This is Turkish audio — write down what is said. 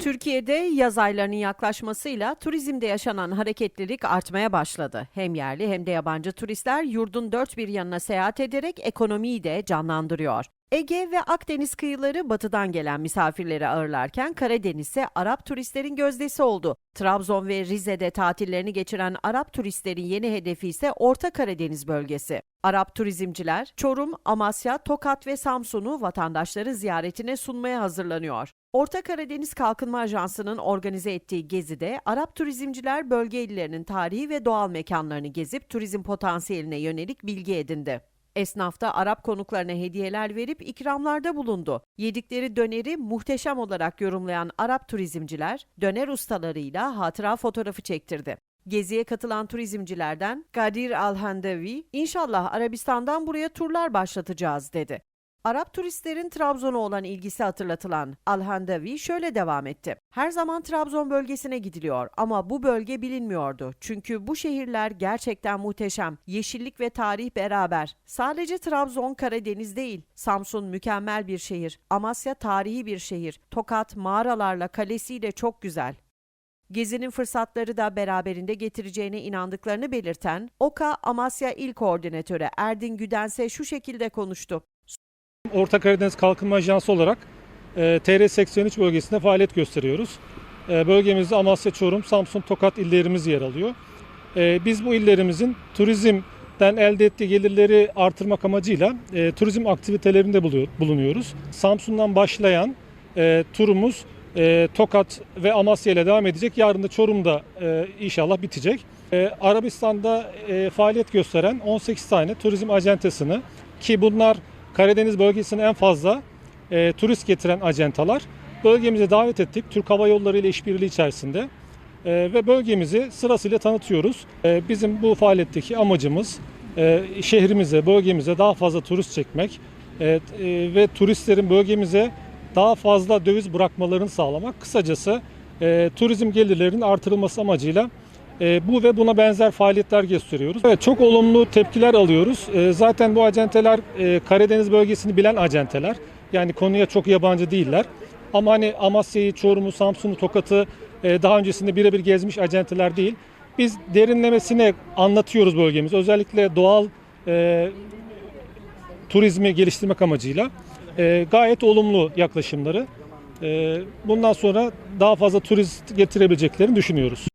Türkiye'de yaz aylarının yaklaşmasıyla turizmde yaşanan hareketlilik artmaya başladı. Hem yerli hem de yabancı turistler yurdun dört bir yanına seyahat ederek ekonomiyi de canlandırıyor. Ege ve Akdeniz kıyıları batıdan gelen misafirleri ağırlarken Karadeniz ise Arap turistlerin gözdesi oldu. Trabzon ve Rize'de tatillerini geçiren Arap turistlerin yeni hedefi ise Orta Karadeniz bölgesi. Arap turizmciler Çorum, Amasya, Tokat ve Samsun'u vatandaşların ziyaretine sunmaya hazırlanıyor. Orta Karadeniz Kalkınma Ajansı'nın organize ettiği gezide Arap turizmciler bölge illerinin tarihi ve doğal mekanlarını gezip turizm potansiyeline yönelik bilgi edindi. Esnaf da Arap konuklarına hediyeler verip ikramlarda bulundu. Yedikleri döneri muhteşem olarak yorumlayan Arap turizmciler döner ustalarıyla hatıra fotoğrafı çektirdi. Geziye katılan turizmcilerden Kadir Alhandavi, "İnşallah Arabistan'dan buraya turlar başlatacağız dedi. Arap turistlerin Trabzon'a olan ilgisi hatırlatılan Alhandavi şöyle devam etti. Her zaman Trabzon bölgesine gidiliyor ama bu bölge bilinmiyordu. Çünkü bu şehirler gerçekten muhteşem. Yeşillik ve tarih beraber. Sadece Trabzon Karadeniz değil. Samsun mükemmel bir şehir. Amasya tarihi bir şehir. Tokat mağaralarla kalesiyle çok güzel. Gezinin fırsatları da beraberinde getireceğine inandıklarını belirten OKA Amasya İl Koordinatörü Erdin Güdense şu şekilde konuştu. Orta Karadeniz Kalkınma Ajansı olarak e, TR 83 bölgesinde faaliyet gösteriyoruz. E, bölgemizde Amasya, Çorum, Samsun, Tokat illerimiz yer alıyor. E, biz bu illerimizin turizmden elde ettiği gelirleri artırmak amacıyla e, turizm aktivitelerinde bulunuyoruz. Samsun'dan başlayan e, turumuz e, Tokat ve Amasya ile devam edecek. Yarın da Çorum'da e, inşallah bitecek. E, Arabistan'da e, faaliyet gösteren 18 tane turizm acentesini ki bunlar Karadeniz bölgesine en fazla e, turist getiren acentalar bölgemize davet ettik. Türk Hava Yolları ile işbirliği içerisinde E, ve bölgemizi sırasıyla tanıtıyoruz. E, bizim bu faaliyetteki amacımız e, şehrimize, bölgemize daha fazla turist çekmek e, e, ve turistlerin bölgemize daha fazla döviz bırakmalarını sağlamak. Kısacası e, turizm gelirlerinin artırılması amacıyla e, bu ve buna benzer faaliyetler gösteriyoruz. Evet çok olumlu tepkiler alıyoruz. E, zaten bu acenteler e, Karadeniz bölgesini bilen acenteler. Yani konuya çok yabancı değiller. Ama hani Amasya'yı, Çorum'u, Samsun'u, Tokat'ı e, daha öncesinde birebir gezmiş acenteler değil. Biz derinlemesine anlatıyoruz bölgemizi. Özellikle doğal e, turizmi geliştirmek amacıyla e, gayet olumlu yaklaşımları. E, bundan sonra daha fazla turist getirebileceklerini düşünüyoruz.